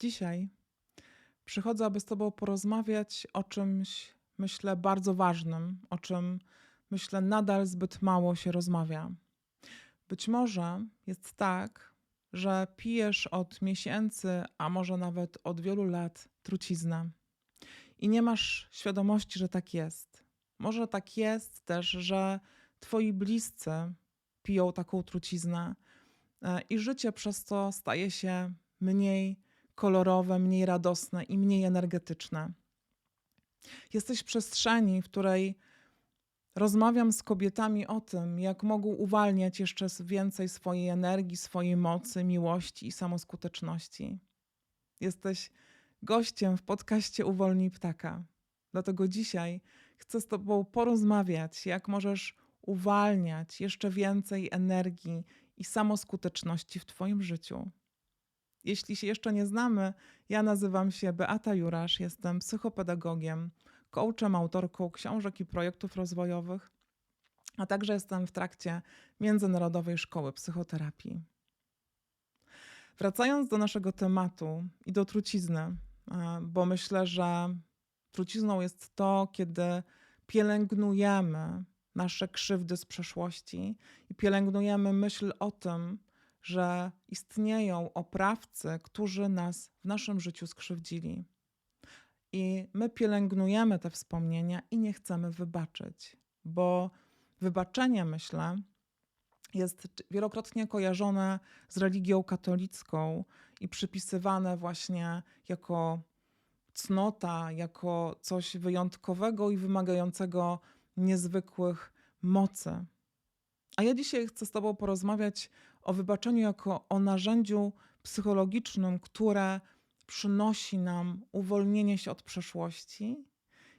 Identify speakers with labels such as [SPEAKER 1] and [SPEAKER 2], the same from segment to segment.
[SPEAKER 1] Dzisiaj przychodzę, aby z Tobą porozmawiać o czymś, myślę, bardzo ważnym, o czym myślę, nadal zbyt mało się rozmawia. Być może jest tak, że pijesz od miesięcy, a może nawet od wielu lat truciznę i nie masz świadomości, że tak jest. Może tak jest też, że Twoi bliscy piją taką truciznę e, i życie przez to staje się mniej kolorowe, mniej radosne i mniej energetyczne. Jesteś w przestrzeni, w której rozmawiam z kobietami o tym, jak mogą uwalniać jeszcze więcej swojej energii, swojej mocy, miłości i samoskuteczności. Jesteś gościem w podcaście Uwolnij Ptaka. Dlatego dzisiaj chcę z Tobą porozmawiać, jak możesz uwalniać jeszcze więcej energii i samoskuteczności w Twoim życiu. Jeśli się jeszcze nie znamy, ja nazywam się Beata Jurasz, jestem psychopedagogiem, coachem, autorką książek i projektów rozwojowych, a także jestem w trakcie Międzynarodowej Szkoły Psychoterapii. Wracając do naszego tematu i do trucizny, e, bo myślę, że trucizną jest to, kiedy pielęgnujemy nasze krzywdy z przeszłości i pielęgnujemy myśl o tym, że istnieją oprawcy, którzy nas w naszym życiu skrzywdzili. I my pielęgnujemy te wspomnienia i nie chcemy wybaczyć, bo wybaczenie, myślę, jest wielokrotnie kojarzone z religią katolicką i przypisywane właśnie jako cnota, jako coś wyjątkowego i wymagającego niezwykłych mocy. A ja dzisiaj chcę z Tobą porozmawiać o wybaczeniu jako o narzędziu psychologicznym, które przynosi nam uwolnienie się od przeszłości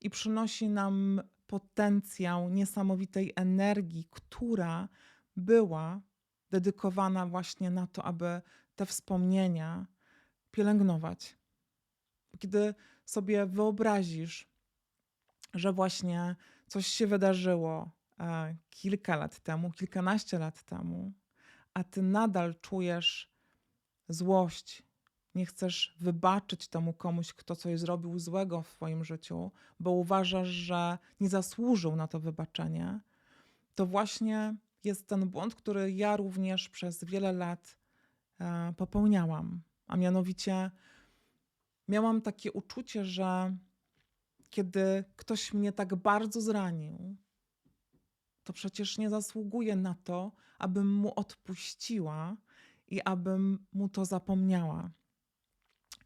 [SPEAKER 1] i przynosi nam potencjał niesamowitej energii, która była dedykowana właśnie na to, aby te wspomnienia pielęgnować. Kiedy sobie wyobrazisz, że właśnie coś się wydarzyło kilka lat temu, kilkanaście lat temu, a ty nadal czujesz złość, nie chcesz wybaczyć temu komuś, kto coś zrobił złego w swoim życiu, bo uważasz, że nie zasłużył na to wybaczenie, to właśnie jest ten błąd, który ja również przez wiele lat e, popełniałam. A mianowicie miałam takie uczucie, że kiedy ktoś mnie tak bardzo zranił, to przecież nie zasługuje na to, abym mu odpuściła i abym mu to zapomniała.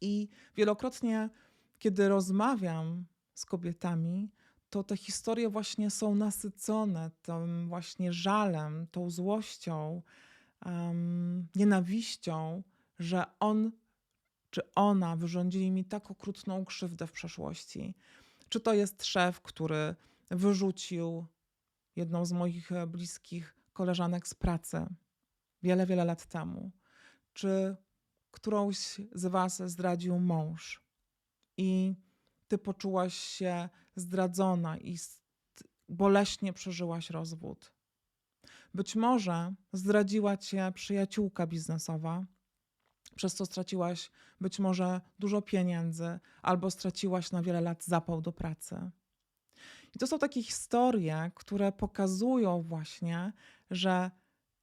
[SPEAKER 1] I wielokrotnie, kiedy rozmawiam z kobietami, to te historie właśnie są nasycone tym właśnie żalem, tą złością, um, nienawiścią, że on czy ona wyrządzili mi tak okrutną krzywdę w przeszłości. Czy to jest szef, który wyrzucił jedną z moich e, bliskich koleżanek z pracy wiele, wiele lat temu? Czy którąś z Was zdradził mąż i Ty poczułaś się zdradzona i boleśnie przeżyłaś rozwód? Być może zdradziła Cię przyjaciółka biznesowa, przez co straciłaś być może dużo pieniędzy albo straciłaś na wiele lat zapał do pracy. I to są takie historie, które pokazują właśnie, że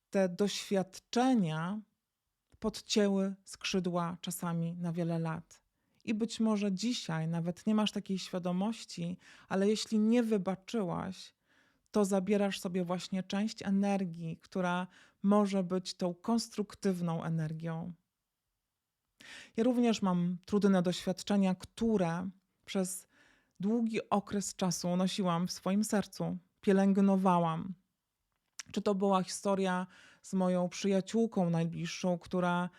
[SPEAKER 1] te doświadczenia podcięły skrzydła czasami na wiele lat. I być może dzisiaj nawet nie masz takiej świadomości, ale jeśli nie wybaczyłaś, to zabierasz sobie właśnie część energii, która może być tą konstruktywną energią. Ja również mam trudne doświadczenia, które przez długi okres czasu nosiłam w swoim sercu, pielęgnowałam. Czy to była historia z moją przyjaciółką najbliższą, która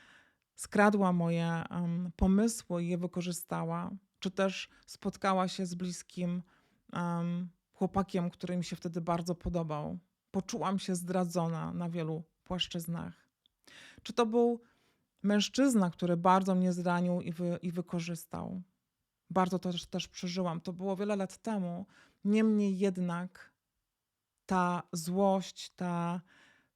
[SPEAKER 1] skradła moje um, pomysły i je wykorzystała, czy też spotkała się z bliskim um, chłopakiem, który mi się wtedy bardzo podobał. Poczułam się zdradzona na wielu płaszczyznach. Czy to był mężczyzna, który bardzo mnie zranił i, wy, i wykorzystał. Bardzo też, też przeżyłam. To było wiele lat temu. Niemniej jednak ta złość, ta,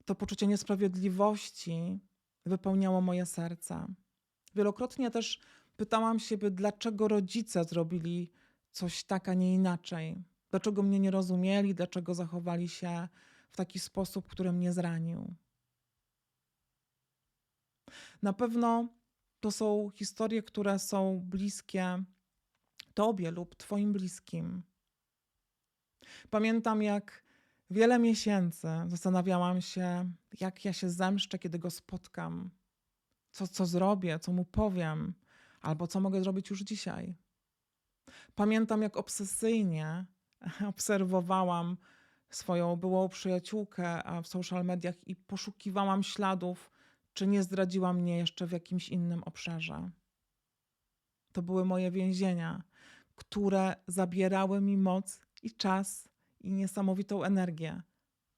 [SPEAKER 1] to poczucie niesprawiedliwości wypełniało moje serce. Wielokrotnie też Pytałam siebie, dlaczego rodzice zrobili coś tak, a nie inaczej. Dlaczego mnie nie rozumieli, dlaczego zachowali się w taki sposób, który mnie zranił. Na pewno to są historie, które są bliskie Tobie lub Twoim bliskim. Pamiętam, jak wiele miesięcy zastanawiałam się, jak ja się zemszczę, kiedy go spotkam, co, co zrobię, co mu powiem, albo co mogę zrobić już dzisiaj. Pamiętam, jak obsesyjnie obserwowałam swoją byłą przyjaciółkę w social mediach i poszukiwałam śladów, czy nie zdradziła mnie jeszcze w jakimś innym obszarze. To były moje więzienia, które zabierały mi moc i czas i niesamowitą energię,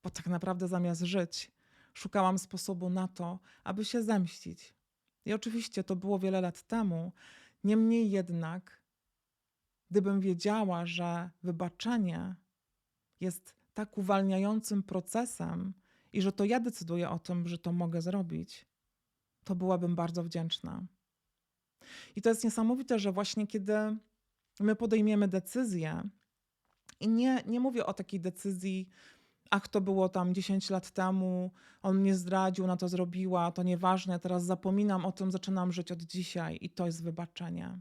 [SPEAKER 1] bo tak naprawdę zamiast żyć, szukałam sposobu na to, aby się zemścić. I oczywiście to było wiele lat temu, niemniej jednak, gdybym wiedziała, że wybaczenie jest tak uwalniającym procesem i że to ja decyduję o tym, że to mogę zrobić, to byłabym bardzo wdzięczna. I to jest niesamowite, że właśnie kiedy my podejmiemy decyzję, i nie, nie mówię o takiej decyzji, ach, to było tam 10 lat temu, on mnie zdradził, na to zrobiła, to nieważne, teraz zapominam o tym, zaczynam żyć od dzisiaj i to jest wybaczenie.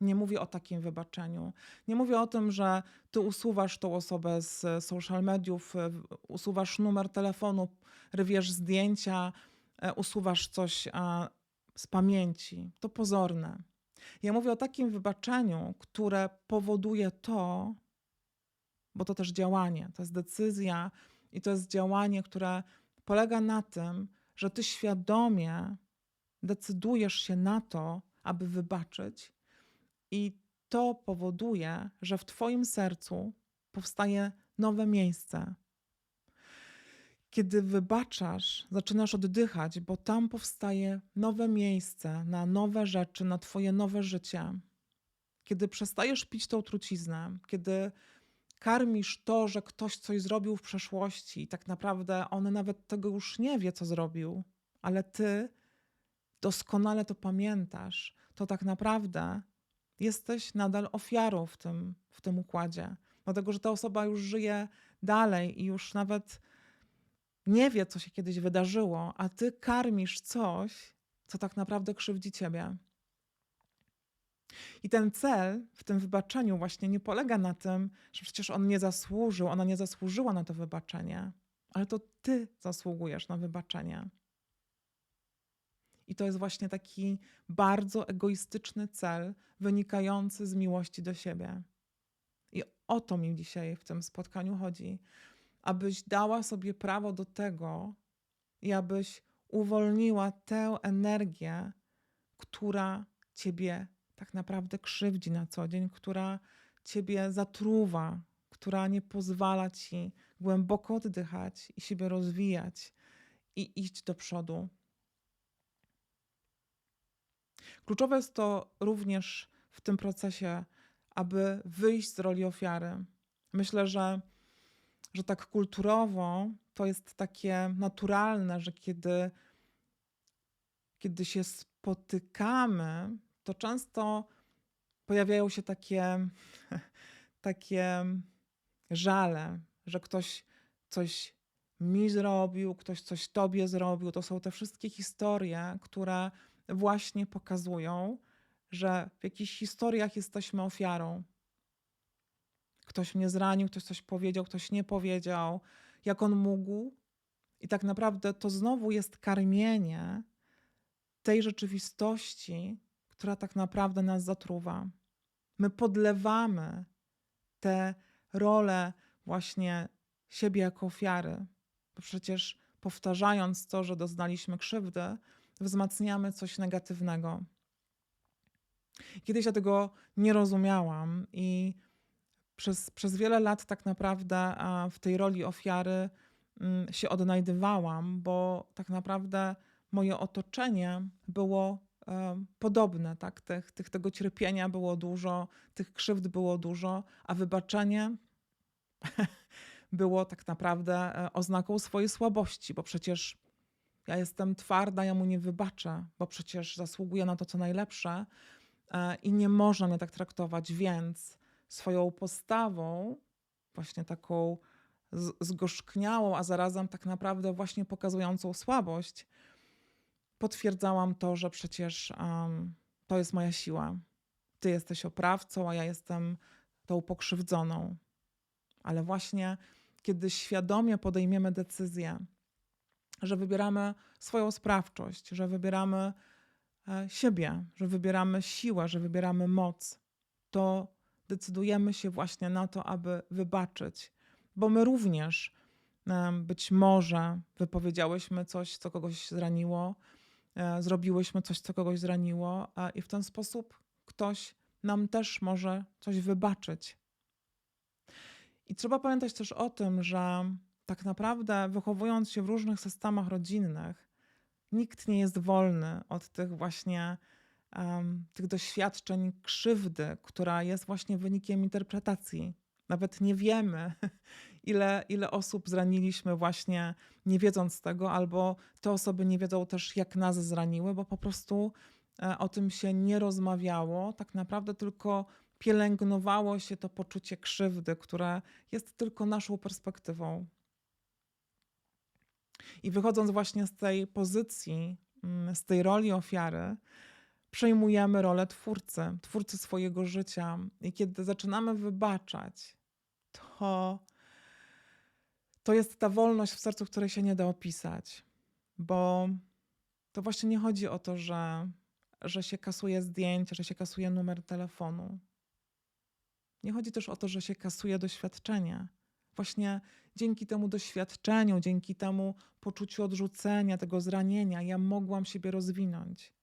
[SPEAKER 1] Nie mówię o takim wybaczeniu. Nie mówię o tym, że ty usuwasz tą osobę z social mediów, usuwasz numer telefonu, rywiesz zdjęcia, e, usuwasz coś z pamięci. To pozorne. Ja mówię o takim wybaczeniu, które powoduje to, bo to też działanie, to jest decyzja i to jest działanie, które polega na tym, że ty świadomie decydujesz się na to, aby wybaczyć, i to powoduje, że w Twoim sercu powstaje nowe miejsce. Kiedy wybaczasz, zaczynasz oddychać, bo tam powstaje nowe miejsce na nowe rzeczy, na Twoje nowe życie. Kiedy przestajesz pić tą truciznę, kiedy karmisz to, że ktoś coś zrobił w przeszłości i tak naprawdę on nawet tego już nie wie, co zrobił, ale ty doskonale to pamiętasz, to tak naprawdę jesteś nadal ofiarą w tym, w tym układzie. Dlatego, że ta osoba już żyje dalej i już nawet nie wie, co się kiedyś wydarzyło, a ty karmisz coś, co tak naprawdę krzywdzi ciebie. I ten cel w tym wybaczeniu właśnie nie polega na tym, że przecież on nie zasłużył, ona nie zasłużyła na to wybaczenie, ale to ty zasługujesz na wybaczenie. I to jest właśnie taki bardzo egoistyczny cel wynikający z miłości do siebie. I o to mi dzisiaj w tym spotkaniu chodzi, abyś dała sobie prawo do tego i abyś uwolniła tę energię, która ciebie tak naprawdę krzywdzi na co dzień, która ciebie zatruwa, która nie pozwala ci głęboko oddychać i siebie rozwijać i iść do przodu. Kluczowe jest to również w tym procesie, aby wyjść z roli ofiary. Myślę, że, że tak kulturowo to jest takie naturalne, że kiedy, kiedy się spotykamy, to często pojawiają się takie, takie żale, że ktoś coś mi zrobił, ktoś coś tobie zrobił. To są te wszystkie historie, które właśnie pokazują, że w jakichś historiach jesteśmy ofiarą. Ktoś mnie zranił, ktoś coś powiedział, ktoś nie powiedział, jak on mógł. I tak naprawdę to znowu jest karmienie tej rzeczywistości, która tak naprawdę nas zatruwa. My podlewamy te role właśnie siebie jako ofiary, bo przecież powtarzając to, że doznaliśmy krzywdy, wzmacniamy coś negatywnego. Kiedyś ja tego nie rozumiałam i przez, przez wiele lat tak naprawdę w tej roli ofiary mm, się odnajdywałam, bo tak naprawdę moje otoczenie było podobne, tak? Tych, tych, tego cierpienia było dużo, tych krzywd było dużo, a wybaczenie było tak naprawdę e, oznaką swojej słabości, bo przecież ja jestem twarda, ja mu nie wybaczę, bo przecież zasługuję na to, co najlepsze. e, i nie można mnie tak traktować, więc swoją postawą, właśnie taką zgorzkniałą, a zarazem tak naprawdę właśnie pokazującą słabość, potwierdzałam to, że przecież em, to jest moja siła. Ty jesteś oprawcą, a ja jestem tą pokrzywdzoną. Ale właśnie kiedy świadomie podejmiemy decyzję, że wybieramy swoją sprawczość, że wybieramy e, siebie, że wybieramy siłę, że wybieramy moc, to decydujemy się właśnie na to, aby wybaczyć, bo my również być może wypowiedziałyśmy coś, co kogoś zraniło, e, zrobiłyśmy coś, co kogoś zraniło, i w ten sposób ktoś nam też może coś wybaczyć. I trzeba pamiętać też o tym, że tak naprawdę wychowując się w różnych systemach rodzinnych, nikt nie jest wolny od tych właśnie tych doświadczeń krzywdy, która jest właśnie wynikiem interpretacji. Nawet nie wiemy, ile, ile osób zraniliśmy właśnie nie wiedząc tego, albo te osoby nie wiedzą też, jak nas zraniły, bo po prostu e, o tym się nie rozmawiało, tak naprawdę tylko pielęgnowało się to poczucie krzywdy, które jest tylko naszą perspektywą. I wychodząc właśnie z tej pozycji, mm, z tej roli ofiary, przejmujemy rolę twórcy, twórcy swojego życia. I kiedy zaczynamy wybaczać, to, to jest ta wolność w sercu, której się nie da opisać. Bo to właśnie nie chodzi o to, że, że się kasuje zdjęcie, że się kasuje numer telefonu. Nie chodzi też o to, że się kasuje doświadczenie. Właśnie dzięki temu doświadczeniu, dzięki temu poczuciu odrzucenia, tego zranienia, ja mogłam siebie rozwinąć.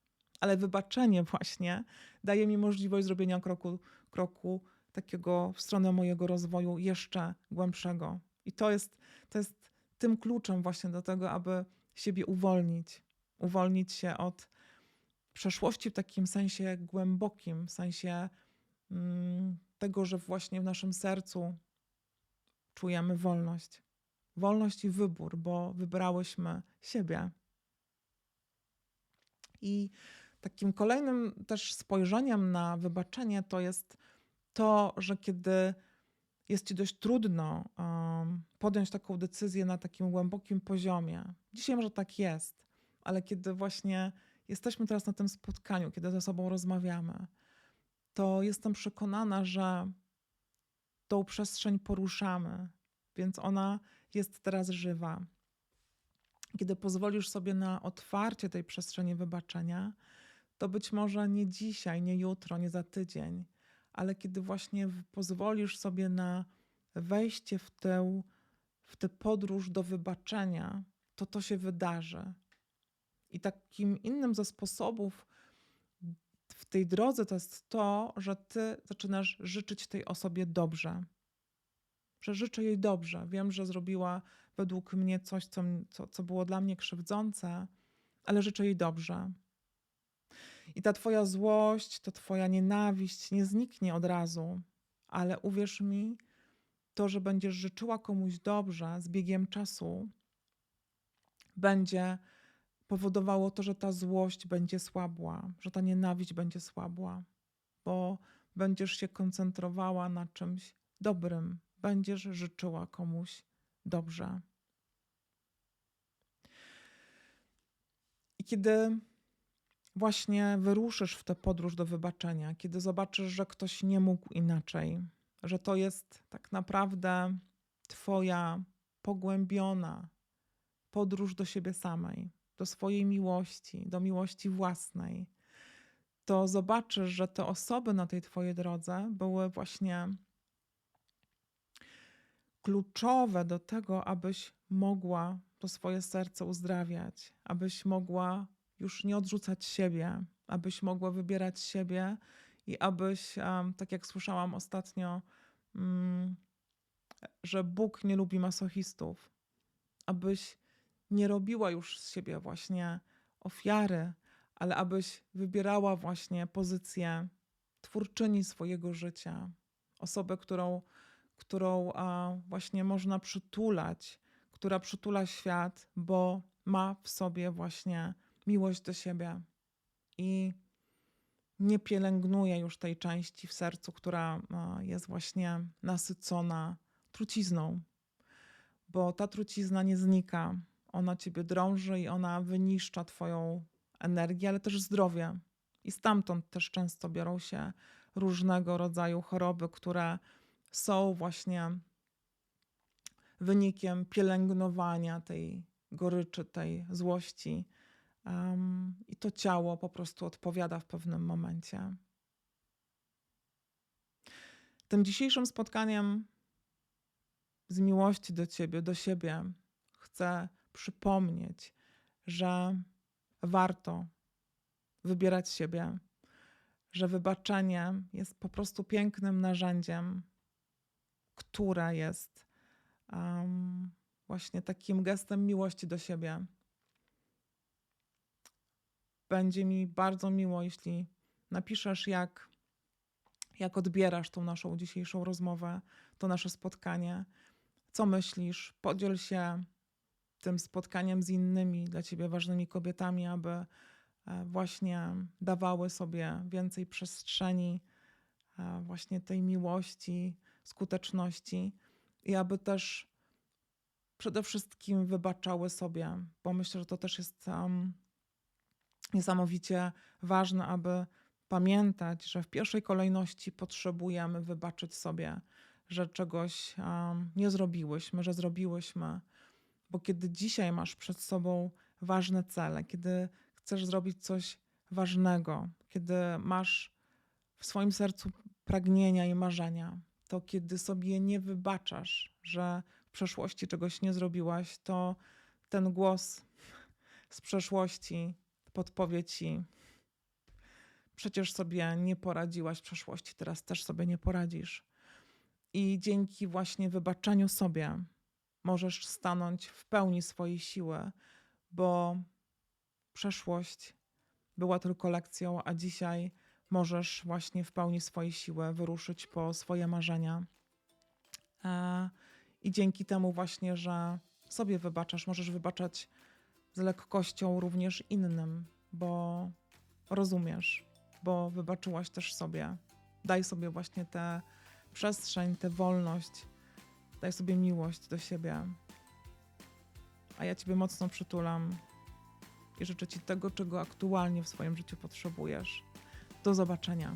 [SPEAKER 1] Ale wybaczenie właśnie daje mi możliwość zrobienia kroku, kroku takiego w stronę mojego rozwoju jeszcze głębszego. I to jest, to jest tym kluczem właśnie do tego, aby siebie uwolnić. Uwolnić się od przeszłości w takim sensie głębokim, w sensie mm, tego, że właśnie w naszym sercu czujemy wolność. Wolność i wybór, bo wybrałyśmy siebie. I takim kolejnym też spojrzeniem na wybaczenie to jest to, że kiedy jest ci dość trudno podjąć taką decyzję na takim głębokim poziomie, dzisiaj może tak jest, ale kiedy właśnie jesteśmy teraz na tym spotkaniu, kiedy ze sobą rozmawiamy, to jestem przekonana, że tą przestrzeń poruszamy, więc ona jest teraz żywa. Kiedy pozwolisz sobie na otwarcie tej przestrzeni wybaczenia, to być może nie dzisiaj, nie jutro, nie za tydzień, ale kiedy właśnie pozwolisz sobie na wejście w tę, w tę podróż do wybaczenia, to to się wydarzy. I takim innym ze sposobów w tej drodze to jest to, że ty zaczynasz życzyć tej osobie dobrze. Że życzę jej dobrze. Wiem, że zrobiła według mnie coś, co, co, co było dla mnie krzywdzące, ale życzę jej dobrze. I ta twoja złość, ta twoja nienawiść nie zniknie od razu, ale uwierz mi, to, że będziesz życzyła komuś dobrze z biegiem czasu, będzie powodowało to, że ta złość będzie słabła, że ta nienawiść będzie słabła, bo będziesz się koncentrowała na czymś dobrym, będziesz życzyła komuś dobrze. I kiedy właśnie wyruszysz w tę podróż do wybaczenia, kiedy zobaczysz, że ktoś nie mógł inaczej, że to jest tak naprawdę Twoja pogłębiona podróż do siebie samej, do swojej miłości, do miłości własnej, to zobaczysz, że te osoby na tej Twojej drodze były właśnie kluczowe do tego, abyś mogła to swoje serce uzdrawiać, abyś mogła już nie odrzucać siebie, abyś mogła wybierać siebie i abyś, tak jak słyszałam ostatnio, mm, że Bóg nie lubi masochistów, abyś nie robiła już z siebie właśnie ofiary, ale abyś wybierała właśnie pozycję twórczyni swojego życia, osobę, którą, którą właśnie można przytulać, która przytula świat, bo ma w sobie właśnie miłość do siebie. I nie pielęgnuje już tej części w sercu, która e, jest właśnie nasycona trucizną, bo ta trucizna nie znika. Ona ciebie drąży i ona wyniszcza twoją energię, ale też zdrowie. I stamtąd też często biorą się różnego rodzaju choroby, które są właśnie wynikiem pielęgnowania tej goryczy, tej złości. Um, I to ciało po prostu odpowiada w pewnym momencie. Tym dzisiejszym spotkaniem z miłości do ciebie, do siebie, chcę przypomnieć, że warto wybierać siebie, że wybaczenie jest po prostu pięknym narzędziem, które jest um, właśnie takim gestem miłości do siebie. Będzie mi bardzo miło, jeśli napiszesz, jak, jak odbierasz tą naszą dzisiejszą rozmowę, to nasze spotkanie. Co myślisz? Podziel się tym spotkaniem z innymi dla ciebie ważnymi kobietami, aby e, właśnie dawały sobie więcej przestrzeni, e, właśnie tej miłości, skuteczności i aby też przede wszystkim wybaczały sobie, bo myślę, że to też jest um, niesamowicie ważne, aby pamiętać, że w pierwszej kolejności potrzebujemy wybaczyć sobie, że czegoś um, nie zrobiłyśmy, że zrobiłyśmy. Bo kiedy dzisiaj masz przed sobą ważne cele, kiedy chcesz zrobić coś ważnego, kiedy masz w swoim sercu pragnienia i marzenia, to kiedy sobie nie wybaczasz, że w przeszłości czegoś nie zrobiłaś, to ten głos z przeszłości podpowie ci: Przecież sobie nie poradziłaś w przeszłości, teraz też sobie nie poradzisz. I dzięki właśnie wybaczeniu sobie możesz stanąć w pełni swojej siły, bo przeszłość była tylko lekcją, a dzisiaj możesz właśnie w pełni swojej siły wyruszyć po swoje marzenia. E, I dzięki temu właśnie, że sobie wybaczasz, możesz wybaczać z lekkością również innym, bo rozumiesz, bo wybaczyłaś też sobie. Daj sobie właśnie tę przestrzeń, tę wolność, daj sobie miłość do siebie. A ja Ciebie mocno przytulam i życzę Ci tego, czego aktualnie w swoim życiu potrzebujesz. Do zobaczenia.